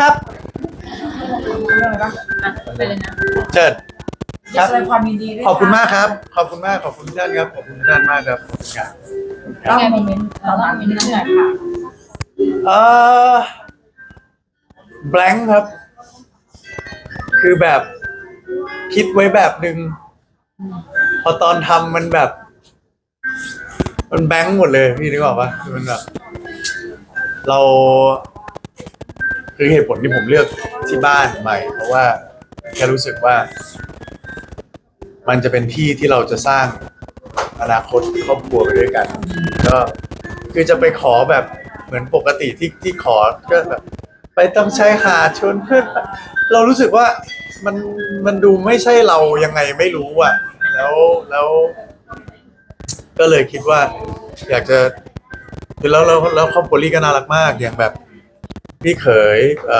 ครับไปเลยนะเจิดครับ แสดงความยินดีด้วยขอบคุณมากครับ ขอบคุณมาก ขอบคุณทุกท่านครับ ขอบคุณทุกท่านมากครับขอบคุณครับเล่าโมเมนต์เล่าโมเมนต์นั้นหน่อยค่ะเอ่อ blank ครับ คือแบบคิดไว้แบบหนึ่งพอตอนทำมันแบบ มันแบงค์หมดเลยพี่นึกออกปะคือมันแบบ เรา คือเหตุผลที่ผมเลือกที่บ้านใหม่ เพราะว่าแค่รู้สึกว่า มันจะเป็นที่ที่เราจะสร้างอนาคตครอบครัวไปด้วยกัน ก็คือจะไปขอแบบเหมือนปกติที่ที่ขอก็แบบไปต้องชายหาดชวนเพื่อนไปเรารู้สึกว่ามันมันดูไม่ใช่เรายังไงไม่รู้อะ แล้วแล้ว ก็เลยคิดว่า อยากจะคือแล้วแล้วแล้วครอบครัวลี่ก็น่ารักมากอย่างแบบ พี่เขยเ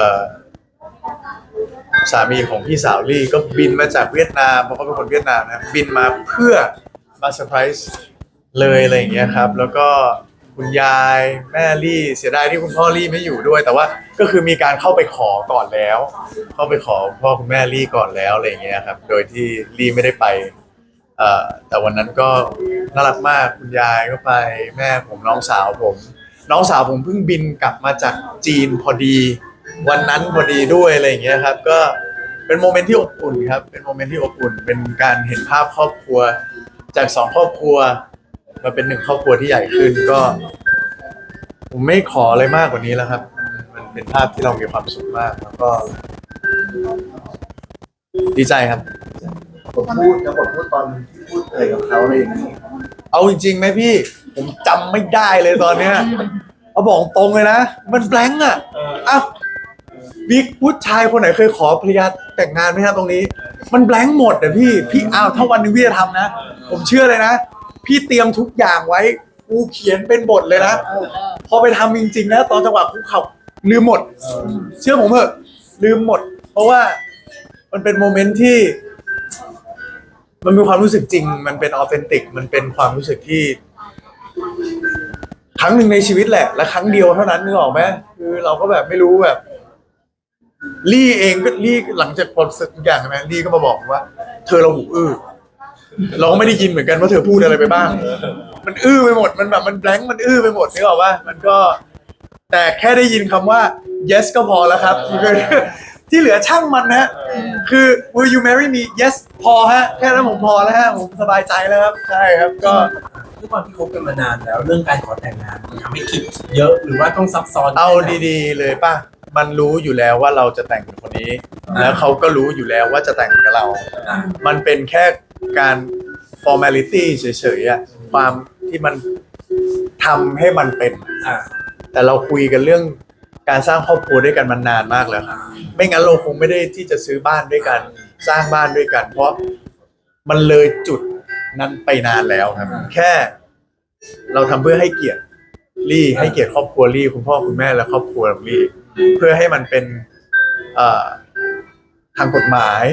สามีของพี่สาวลี่ก็บินมาจากเวียดนามเพราะเขาเป็นคนเวียดนามนะบินมาเพื่อมาเซอร์ไพรส์เลยอะไรอย่างเงี้ยครับ แล้วก็คุณยายแม่ลี่เสียดายที่คุณพ่อลี่ไม่อยู่ด้วย แต่ว่าก็คือมีการเข้าไปขอก่อนแล้ว เข้าไปขอพ่อคุณแม่ลี่ก่อนแล้วอะไรอย่างเงี้ยครับ โดยที่ลี่ไม่ได้ไปแต่วันนั้นก็น่ารักมากคุณยายก็ไปแม่ผมน้องสาวผม น้องสาวผมเพิ่งบินกลับมาจากจีนพอดี วันนั้นพอดีด้วยอะไรอย่างเงี้ยครับ ก็เป็นโมเมนต์ที่อบอุ่นครับ เป็นโมเมนต์ที่อบอุ่น เป็นการเห็นภาพครอบครัว จากสองครอบครัวมาเป็นหนึ่งครอบครัวที่ใหญ่ขึ้นก็ ผมไม่ขออะไรมากกว่านี้แล้วครับ มันมันเป็นภาพที่เรามีความสุขมากแล้วก็ ดีใจครับผมพูดนะผมพูดตอนที่พูดอะไรกับเขาอะไรอย่างนี้ เอาจริงๆไหมพี่ ผมจำไม่ได้เลยตอนเนี้ย เอาบอกตรงเลยนะ มันแบงค์อะอ้าวบิ๊กผู้ชายคนไหนเคยขอภรรยาแต่งงานไหมฮะตรงนี้ มันแบงค์หมดอะพี่พี่อ้าวถ้าวันหนึงพี่จะทำนะ ผมเชื่อเลยนะ พี่เตรียมทุกอย่างไว้กูเขียนเป็นบทเลยนะพอไปทำจริงๆนะตอนจังหวะคุกเข่าลืมหมด เชื่อผมเถอะลืมหมด เพราะว่ามันเป็นโมเมนต์ที่ มันมีความรู้สึกจริง มันเป็นออเทนติก มันเป็นความรู้สึกที่ ครั้งหนึ่งในชีวิตแหละ และครั้งเดียวเท่านั้นนึกออกไหมคือเราก็แบบไม่รู้แบบลี่เองก็ลี่หลังจากพอเสร็จทุกอย่างใช่ไหมลี่ก็มาบอกว่า เธอเราหูอื้อเราก็ไม่ได้ยินเหมือนกันว่าเธอพูดอะไรไปบ้าง มันอื้อไปหมดมันแบบมันแบงค์มันอื้อไปหมดนึกออกว่ามันก็ แต่แค่ได้ยินคำว่า yes ก็พอแล้วครับ ที่เหลือช่างมันนะคือ will you marry me yes พอฮะ แค่นั้นผมพอแล้วฮะผมสบายใจแล้วครับ ใช่ครับก็ ด้วยความที่คบกันมานานแล้ว เรื่องการขอแต่งงานมันทำให้คิดเยอะหรือว่าต้องซับซ้อนเอาดีๆเลยป่ะ มันรู้อยู่แล้วว่าเราจะแต่งกับคนนี้ แล้วเขาก็รู้อยู่แล้วว่าจะแต่งกับเรา อะมันเป็นแค่การ formality เฉยๆอะความที่มันทำให้มันเป็น อะแต่เราคุยกันเรื่องการสร้างครอบครัวด้วยกันมันนานมากแล้วครับ ไม่งั้นเราคงไม่ได้ที่จะซื้อบ้านด้วยกัน สร้างบ้านด้วยกัน เพราะมันเลยจุด นั้นไปนานแล้วครับ แค่ เราทำเพื่อให้เกียรติลี่ให้เกียรติครอบครัวลี่คุณพ่อคุณแม่และครอบครัวของลี่เพื่อให้มันเป็นเอ่อทางกฎหมาย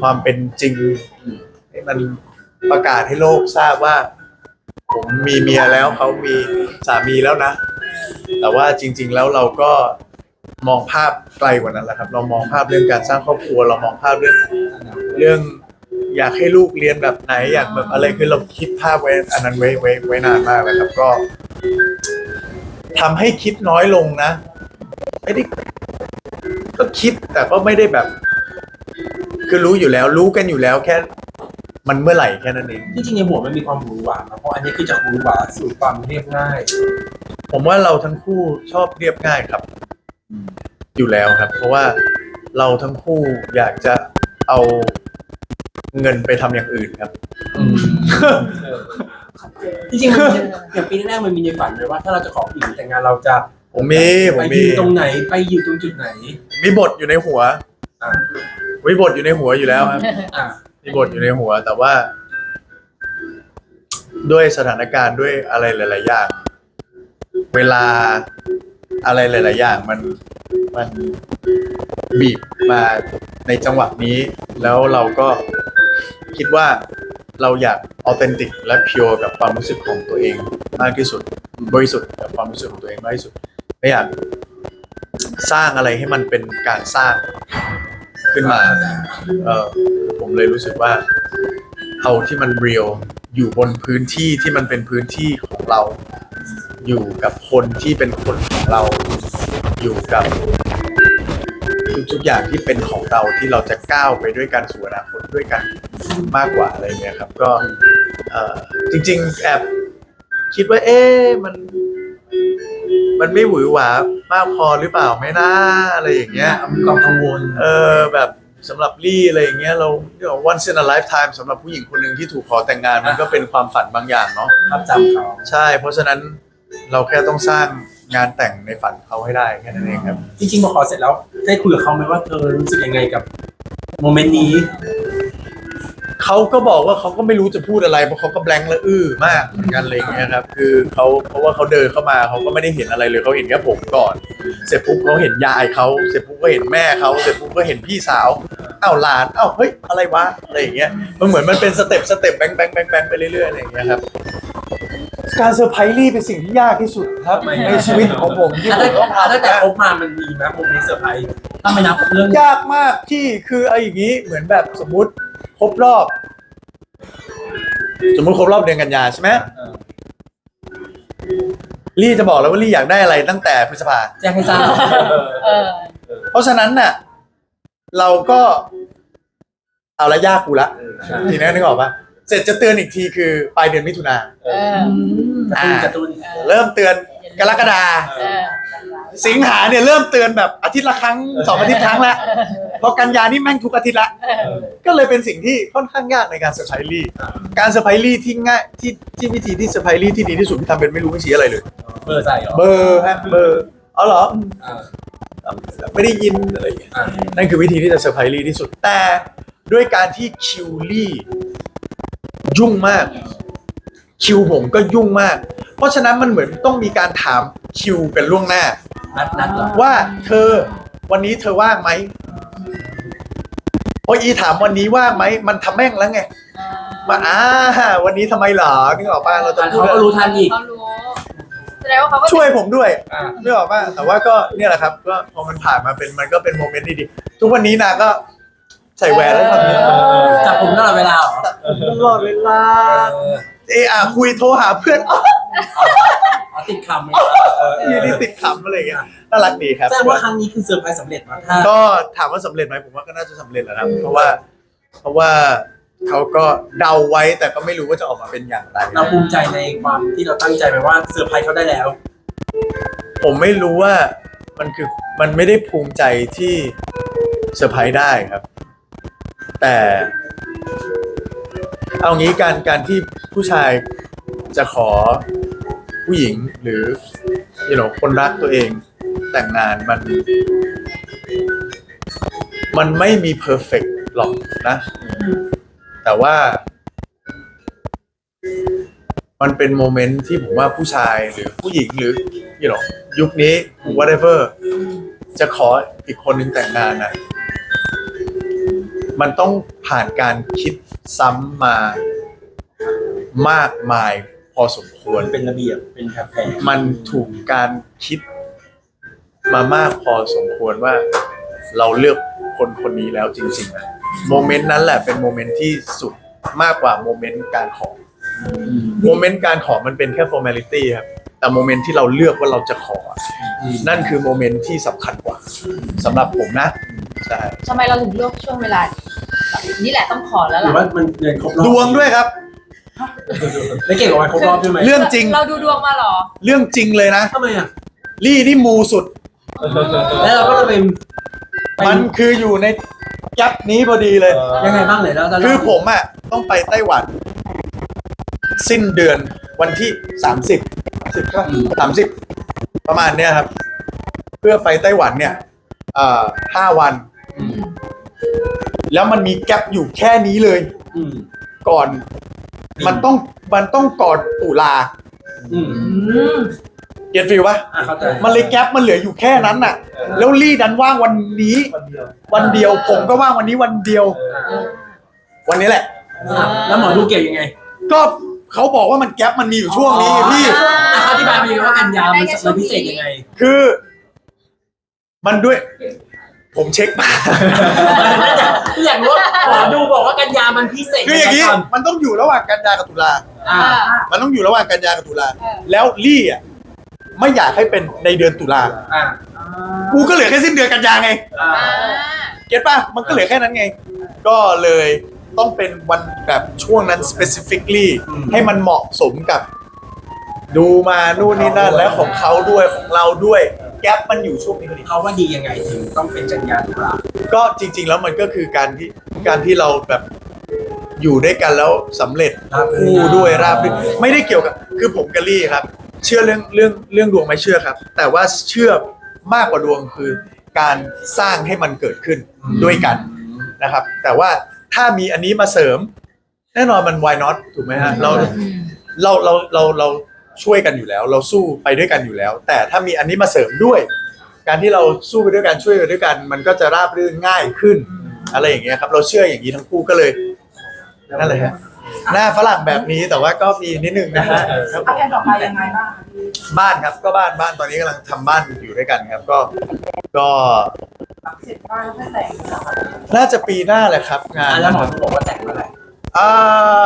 ความเป็นจริง ให้มันประกาศให้โลกทราบว่า ผมมีเมียแล้วเขามีสามีแล้วนะ แต่ว่าจริง ๆ แล้วเราก็มองภาพไกลกว่านั้นแหละครับ เรามองภาพเรื่องการสร้างครอบครัว เรามองภาพเรื่องเรื่อง อยากให้ลูกเรียนแบบไหนอยากแบบอะไรคือเราคิดภาพไว้อันนั้นไว้ไว้ไว้นานมากแล้วครับก็ทำให้คิดน้อยลงนะไม่ได้ก็คิดแต่ก็ไม่ได้แบบ คือรู้อยู่แล้ว รู้กันอยู่แล้วแค่ มันเมื่อไหร่แค่นั้นเอง ที่จริงในหัวมันมีความหวือหวานะเพราะอันนี้คือจากหวือหวาสู่ความเรียบง่าย ผมว่าเราทั้งคู่ชอบเรียบง่ายครับ อยู่แล้วครับ เพราะว่าเราทั้งคู่อยากจะเอา เงินไปทำอย่างอื่นครับ จริงๆมันอย่างปีแรกๆมันมีในฝันเลยว่า ถ้าเราจะขอผู้หญิงแต่งงานเราจะผมมีผไปมยืมีนตรงไหนไปอยู่ตรงจุดไหน มีบทอยู่ในหัวอะ มีบทอยู่ในหัวอยู่แล้วครับ อะมีบทอยู่ในหัวแต่ว่า ด้วยสถานการณ์ด้วยอะไรหลาย ๆ อย่าง เวลาอะไรหลาย ๆ อย่าง มันมันบีบมาในจังหวะนี้ แล้วเราก็ คิดว่าเราอยากออเทนติกและพิวกับความรู้สึกของตัวเองมากที่สุด บริสุทธิ์กับความรู้สึกของตัวเองมากที่สุดไม่อยากสร้างอะไรให้มันเป็นการสร้างขึ้นมาเออผมเลยรู้สึกว่าเอาที่มันเรียลอยู่บนพื้นที่ที่มันเป็นพื้นที่ของเรา อยู่กับคนที่เป็นคนของเรา อยู่กับทุกๆอย่างที่เป็นของเราที่เราจะก้าวไปด้วยกันสู่อนาคตด้วยกัน มากกว่าอะไรเงี้ยครับ ก็เออจริง ๆ แอบคิดว่า เอ๊ะมัน มันไม่หวือหวามากพอหรือเปล่าไม่น่าอะไรอย่างเงี้ย มีความกังวลเออแบบสำหรับลี่อะไรอย่างเงี้ยเราเรียกว่า once in a lifetime สำหรับผู้หญิงคนหนึ่งที่ถูกขอแต่งงานมันก็เป็นความฝันบางอย่างเนาะ ภาพจำเขาใช่ เพราะฉะนั้นเราแค่ต้องสร้างงานแต่งในฝันเขาให้ได้แค่นั้นเองครับ จริงๆพอขอเสร็จแล้วได้คุยกับเขาไหมว่าเธอรู้สึกยังไงกับโมเมนต์นี้ เขาก็บอกว่าเขาก็ไม่รู้จะพูดอะไรเพราะเขาก็แบงค์และอื้อมากเหมือนกันอะไรอย่างเงี้ยครับคือเขาเพราะว่าเขาเดินเข้ามาเขาก็ไม่ได้เห็นอะไรเลยเขาเห็นแค่ผมก่อน เสร็จปุ๊บเขาเห็นยายเขาเสร็จปุ๊บก็เห็นแม่เขาเสร็จปุ๊บก็เห็นพี่สาวอ้าวหลานอ้าวเฮ้ยอะไรวะอะไรอย่างเงี้ยมันเหมือนมันเป็นสเต็ปสเต็ปแบงค์แบงค์แบงค์แบงค์ไปเรื่อยๆอะไรอย่างเงี้ยครับการเซอร์ไพรส์ลี่เป็นสิ่งที่ยากที่สุดครับในชีวิตของผมที่อะผมต้องตั้งแต่ทำคบมามันมีไหมโมเมนต์เซอร์ไพรส์ถ้าไม่นับเรื่องยากมากที่คือเอาอย่างนี้เหมือนแบบสมมุติค รบรอบ สมมุติครบรอบเดือนกันยาใช่ไหมเออลี่จะบอกแล้วว่าลี่อยากได้อะไรตั้งแต่พฤษภา แจ้งให้ทราบเออ เพราะฉะนั้นน่ะ เราก็ เอาละยากกูละทีนี้นึกออกปะเสร็จจะเตือนอีกทีคือปลายเดือนมิถุนาเออการ์ตูนการ์ตูน เริ่มเตือนกรกฎา เออ สิงหาเนี่ยเริ่มเตือนแบบอาทิตย์ละครั้งสองอาทิตย์ครั้งละพอกันยานี่แม่งทุกอาทิตย์ละ ก็เลยเป็นสิ่งที่ค่อนข้างยากในการเซอร์ไพรส์ลี่ การเซอร์ไพรส์ลี่ที่ง่ายที่ที่วิธีที่เซอร์ไพรส์ลี่ที่ดีที่สุดที่ทำเป็นไม่รู้ไม่ชี้อะไรเลย เบอร์ใส่เหรอเบอร์ฮะเบอร์เอาเหรออ่าไม่ได้ยินอะไรอย่างเงี้ยอ่านั่นคือวิธีที่จะเซอร์ไพรส์ลี่ที่สุดแต่ด้วยการที่คิวลี่ยุ่งมาก คิวผมก็ยุ่งมาก เพราะฉะนั้นมันเหมือนต้องมีการถามคิวเป็นล่วงหน้า นัดนัดเหรอว่าเธอวันนี้เธอว่างไหมพออีถามวันนี้ว่างไหมมันทำแม่งแล้วไงมาอ่าวันนี้ทำไมเหรอนึกออกป่ะเราจะพูดเขาก็รู้ทันอีกเขารู้แสดงว่าเขาก็ช่วยผมด้วยอ่านึกออกป่ะแต่ว่าก็เนี่ยแหละครับก็พอมันผ่านมาเป็นมันก็เป็นโมเมนต์ที่ดีทุกวันนี้นางก็ใส่แหวนแล้วทำเนี้ยจับผมตลอดเวลาเหรอตลอดเวลาเอออะคุยโทรหาเพื่อน อ๋ออ๋อติดคำอยู่ดีติดขำอะไรอย่างเงี้ยน่ารักดีครับ แสดงว่าครั้งนี้คือเซอร์ไพรส์สำเร็จมาถ้า ก็ถามว่าสำเร็จไหมผมว่าก็น่าจะสำเร็จแหล้วครับ เพราะว่า เพราะว่าเขาก็เดาไว้แต่ก็ไม่รู้ว่าจะออกมาเป็นอย่างไร เราภูมิใจในความที่เราตั้งใจไปว่าเซอร์ไพรส์เขาได้แล้ว ผมไม่รู้ว่ามันคือมันไม่ได้ภูมิใจที่เซอร์ไพรส์ได้ครับ แต่เอางี้การการที่ผู้ชายจะขอ ผู้หญิงหรือ you know คนรักตัวเองแต่งงานมัน มันไม่มีเพอร์เฟกหรอกนะ แต่ว่า มันเป็นโมเมนต์ที่ผมว่าผู้ชายหรือผู้หญิงหรือ you know ยุคนี้ whatever จะขออีกคนหนึ่งแต่งงานนะมันต้องผ่านการคิดซ้ำมามากมาย พอสมควรมันเป็นระเบียบเป็นแผนมันถูกการคิดมามากพอสมควรว่าเราเลือกคนคนนี้แล้วจริงๆนะโมเมนต์นั้นแหละเป็นโมเมนต์ที่สุดมากกว่าโมเมนต์การขอโมเมนต์การขอมันเป็นแค่ formality ครับแต่โมเมนต์ที่เราเลือกว่าเราจะขออะนั่นคือโมเมนต์ที่สำคัญกว่าสำหรับผมนะใช่ทำไมเราถึงเลือกช่วงเวลานี้แบบนี่แหละต้องขอแล้วหรือล่ะว่ามันเดือนครบรอบ ดวงด้วยครับ ได้เก่งกว่าวันครบรอบด้วยไหมเรื่องจริง เราดูดวงมาเหรอเรื่องจริงเลยนะ ทำไมอะ ลี่นี่มูสุด แล้วเราก็จะเป็นไปมันคืออยู่ในยับนี้พอดีเลย ยังไงบ้างเลยแล้วคือผมอะต้องไปไต้หวัน สิ้นเดือนวันที่สามสิบสามสิบประมาณเนี้ยครับ เพื่อไปไต้หวันเนี่ยเอ่อห้าวัน แล้วมันมีแกลบอยู่แค่นี้เลย อืม ก่อน มันต้องมันต้องก่อนตุลาอืมอืมเก็ตฟิลปะอะเข้าใจมันเลยแกลบมันเหลืออยู่แค่นั้นน่ะ แล้วลี่ดันว่างวันนี้วันเดียวผมก็ว่างวันนี้วันเดียว วันนี้แหละอะแล้วหมอดูเก่งยังไงก็เขาบอกว่ามันแกลบมันมีอยู่ช่วงนี้ไงพี่ อะเขาอธิบายมาเลยว่ากันยามันมันพิเศษยังไง คือ มันด้วย ผมเช็คมาอย่างรถขอดูบอกว่ากันยามันพิเศษคืออย่างนี้นี้มันต้องอยู่ระหว่างกันยากับตุลาอ่ามันต้องอยู่ระหว่างกันยากับตุลาเออแล้วลี่อะไม่อยากให้เป็นในเดือนตุลาอ่ากูก็เหลือแค่สิ้นเดือนกันยาไงอ่าอ่าเก็ตป่ะมันก็เหลือแค่นั้นไง ก็เลยต้องเป็นวันแบบช่วงนั้น specifically ให้มันเหมาะสมกับ ดูมานู่นนี่นั่นแล้วของเขาด้วยของเราด้วย แก๊ปมันอยู่ช่วงนี้พอดี เขาว่าดียังไงถึงต้องเป็นกันยาตุลาก็จริง ๆ แล้วมันก็คือการที่การที่เราแบบอยู่ด้วยกันแล้วสำเร็จคู่ด้วยราบรื่นไม่ได้เกี่ยวกับคือผมกับลี่ครับ เชื่อเรื่องเรื่องเรื่องดวงไหม่เชื่อครับ แต่ว่าเชื่อมากกว่าดวงคือการสร้างให้มันเกิดขึ้นด้วยกันนะครับ แต่ว่าถ้ามีอันนี้มาเสริม แน่นอนมัน why not ถูกไหมฮะเราอืมเราเราเราเรา ช่วยกันอยู่แล้ว เราสู้ไปด้วยกันอยู่แล้ว แต่ถ้ามีอันนี้มาเสริมด้วย การที่เราสู้ไปด้วยกันช่วยไปด้วยกัน มันก็จะราบรื่นง่ายขึ้น อะไรอย่างเงี้ยครับ เราเชื่ออย่างนี้ทั้งคู่ก็เลยนั่นเลยฮะหน้าฝรั่งแบบนี้แต่ว่าก็มีนิดนึงนะฮะครับอาการต่อไปยังไงบ้างคะพี่บ้านครับก็บ้านบ้านตอนนี้กำลังทำบ้านอยู่ด้วยกันครับ ก็ก็หลังเสร็จบ้านแล้วก็แต่งเหรอคะน่าจะปีหน้าแหละครับงานอ่าแล้วหมอบอกว่าแต่งเมื่อไหร่ อ่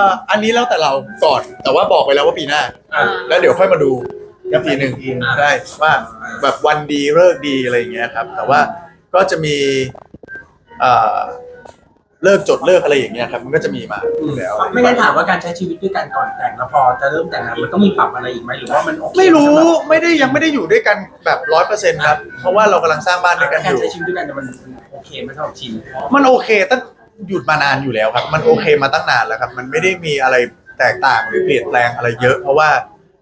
าอันนี้แล้วแต่เราก่อนแต่ว่าบอกไปแล้วว่าปีหน้า อ่าแล้วเดี๋ยวค่อยมาดูอีกทีหนึ่งได้ว่าแบบวันดีเลิกษ์ดีอะไรอย่างเงี้ยครับ แต่ว่าก็จะมีเอ่อเลิกจดเลิกอะไรอย่างเงี้ยครับ มันก็จะมีมาอยู่แล้ว ไม่ได้ถามว่าการใช้ชีวิตด้วยกันก่อนแต่งแล้วพอจะเริ่มแต่งงานมันต้องมีปรับอะไรอีกไหมหรือว่ามันโอเคไม่รู้ไม่ได้ยังไม่ได้อยู่ด้วยกันแบบร้อยเปอร์เซ็นต์ครับ เพราะว่าเรากำลังสร้างบ้านด้วยกันอการยู่ ใช้ชีวิตด้วยกันเนี่ยมันโอเคไหม่สำหรับชินมันโอเคตั้ง หยุดมานานอยู่แล้วครับ มันโอเคมาตั้งนานแล้วครับ มันไม่ได้มีอะไรแตกต่างหรือเปลี่ยนแปลงอะไรเยอะ เพราะว่า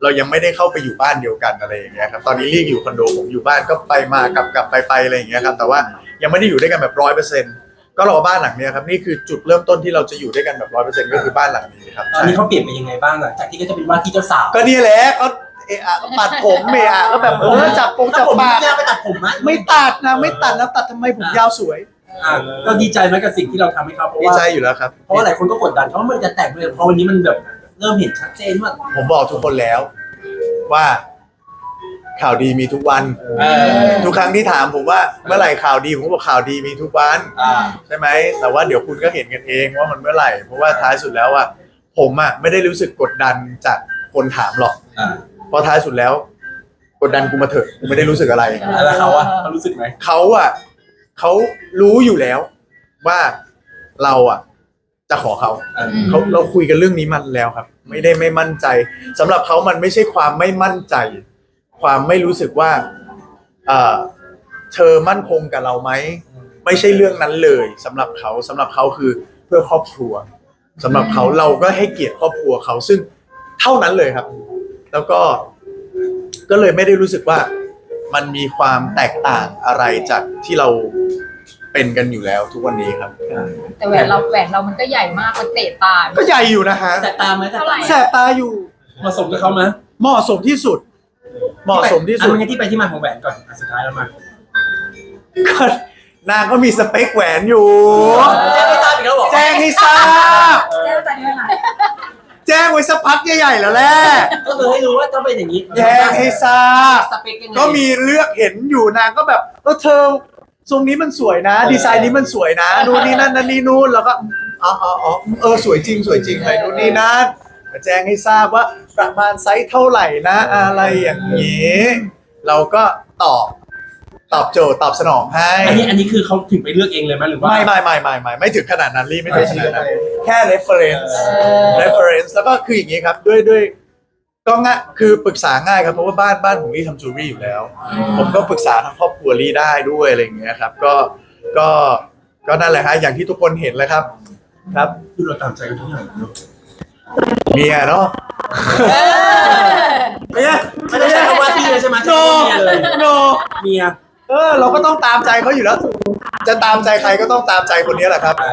เรายังไม่ได้เข้าไปอยู่บ้านเดียวกันอะไรอย่างเงี้ยครับ ตอนนี้ลี่อยู่คอนโดผมอยู่บ้านก็ไปมากลับกลับไปไปอะไรอย่างเงี้ยครับ แต่ว่ายังไม่ได้อยู่ด้วยกันแบบร้อยเปอร์เซ็นต์ก็รอบ้านหลังเนี้ยครับนี่คือจุดเริ่มต้นที่เราจะอยู่ด้วยกันแบบร้อยเปอร์เซ็นต์ก็คือบ้านหลังนี้ครับตอนนี้เขาเปลี่ยนไปยังไงบ้างหลังจากที่ก็จะเป็นว่าที่เจ้าสาวก็นี่แหละก็เอะอะก็ปัดผมเมอะก็แบบเออจับปงถ้าจับผมปากไม่ได้ไปตัดผมนะไม่ตัดนะไม่ตัดนะตัดทำไมผมยาวสวย อ่าก็ดีใจไหมกับสิ่งที่เราทำให้เขาเพราะดีว่าใจอยู่แล้วครับ เพราะว่าหลายคนก็กดดันเพราะว่ามันจะแต่งเลยพอวันนี้มันแบบเริ่มเห็นชัดเจนว่า ผมบอกทุกคนแล้ว ว่าข่าวดีมีทุกวัน เออ ทุกครั้งที่ถามผมว่าเมื่อไหร่ข่าวดีผมก็บอกข่าวดีมีทุกวัน อ่า ใช่ไหมแต่ว่าเดี๋ยวคุณก็เห็นกันเองว่ามันเมื่อไหร่ เพราะว่าท้ายสุดแล้วอะผมอะไม่ได้รู้สึกกดดันจากคนถามหรอกอ่าเพราะท้ายสุดแล้ว กดดันกูมาเถอะกูไม่ได้รู้สึกอะไร แล้วเขาอะเขารู้สึกไหม เขาอะ เขารู้อยู่แล้วว่าเราอะ จะขอเขาเออเขาเราคุยกันเรื่องนี้มันแล้วครับ ไม่ได้ไม่มั่นใจสำหรับเขามันไม่ใช่ความไม่มั่นใจ ความไม่รู้สึกว่าเออเธอมั่นคงกับเราไหมไม่ใช่เรื่องนั้นเลยสำหรับเขาสำหรับเขาคือเพื่อครอบครัวสำหรับเขาเราก็ให้เกียรติครอบครัวเขาซึ่งเท่านั้นเลยครับ แล้วก็ ก็เลยไม่ได้รู้สึกว่า มันมีความแตกต่างอะไรจากที่เราเป็นกันอยู่แล้วทุกวันนี้ครับแต่แหวนเราแหวนเรามันก็ใหญ่มากมันเตะตาก็ใหญ่อยู่นะฮะแสบตาไหมเท่าไหร่แสบตาอยู่เหมาะสมกับเขาไหมเหมาะสมที่สุด เหมาะสมที่สุดอันนี้ที่ไปที่มาของแหวนก่อนอะสุดท้ายแล้วมา ก็นางก็มีสเปคแหวนอยู่ แจ้งไม่ทราบอีกแล้วเหรอแจ้งให้ทราบแจ้งแต่เนื้อหา แจ้งไว้สักพักใหญ่ๆแล้วแหละก็คือให้รู้ว่าต้องเป็นอย่างนี้แจ้งให้ทราบสเปคยังไงก็มีเลือกเห็นอยู่นางก็แบบเออเธอทรงนี้มันสวยนะ ดีไซน์นี้มันสวยนะนู่นนี่นั่นนั่นนี่นู่นแล้วก็อ๋ออ๋ออ๋อเออสวยจริงสวยจริงอะไรนู่นนี่นั่นก็แจ้งให้ทราบว่าประมาณไซส์เท่าไหร่นะ อะไรอย่างนี้ เราก็ตอบ ตอบโจทย์ตอบสนองให้ อันนี้อันนี้คือเขาถึงไปเลือกเองเลยไหมหรือว่า ไม่ไม่ไม่ไม่ไม่ไม่ถึงขนาดนั้นรีไม่ถึงขนาดนั้นแค่ reference reference แล้วก็คืออย่างนี้ครับด้วยด้วยก็ง่ายคือปรึกษาง่ายครับเพราะว่าบ้านบ้านของลี่ทำจูรี่อยู่แล้ว ผมก็ปรึกษาทั้งครอบครัวลี่ได้ด้วยอะไรอย่างเงี้ยครับ ก็ก็ก็นั่นแหละฮะอย่างที่ทุกคนเห็นเลยครับ ครับคือเราตามใจกันทุกอย่างเนอะเมียเนาะ ไม่ใช่ไม่ได้ใช้คำว่าที่เลยใช่ไหมโนเมียเลยโนเมีย เออ เราก็ต้องตามใจเขาอยู่แล้ว จะตามใจใครก็ต้องตามใจคนนี้แหละครับเอ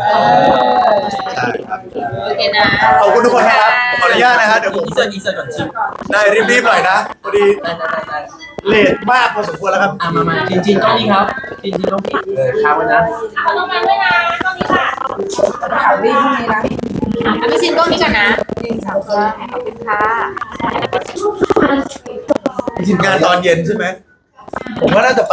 อใช่ครับ โอเคนะขอบคุณทุกคนนะครับ ขออนุญาตนะฮะเดี๋ยวผมอีเซอร์อีเซอร์ก่อนชิมได้รีบๆหน่อยนะพอดีได้ได้ได้ได้เลทมากพอสมควรแล้วครับ อะมามาจริงจริงๆต้องนี่ครับ จริงจริงๆต้องพี่เออค้างไว้นะข่าวดีพรุ่งนี้นะอะพี่ซินกล้องนี้ก่อนนะจริงสามคนขอบคุณค่ะงานตอนเย็นใช่ไหมผมว่าน่าจะ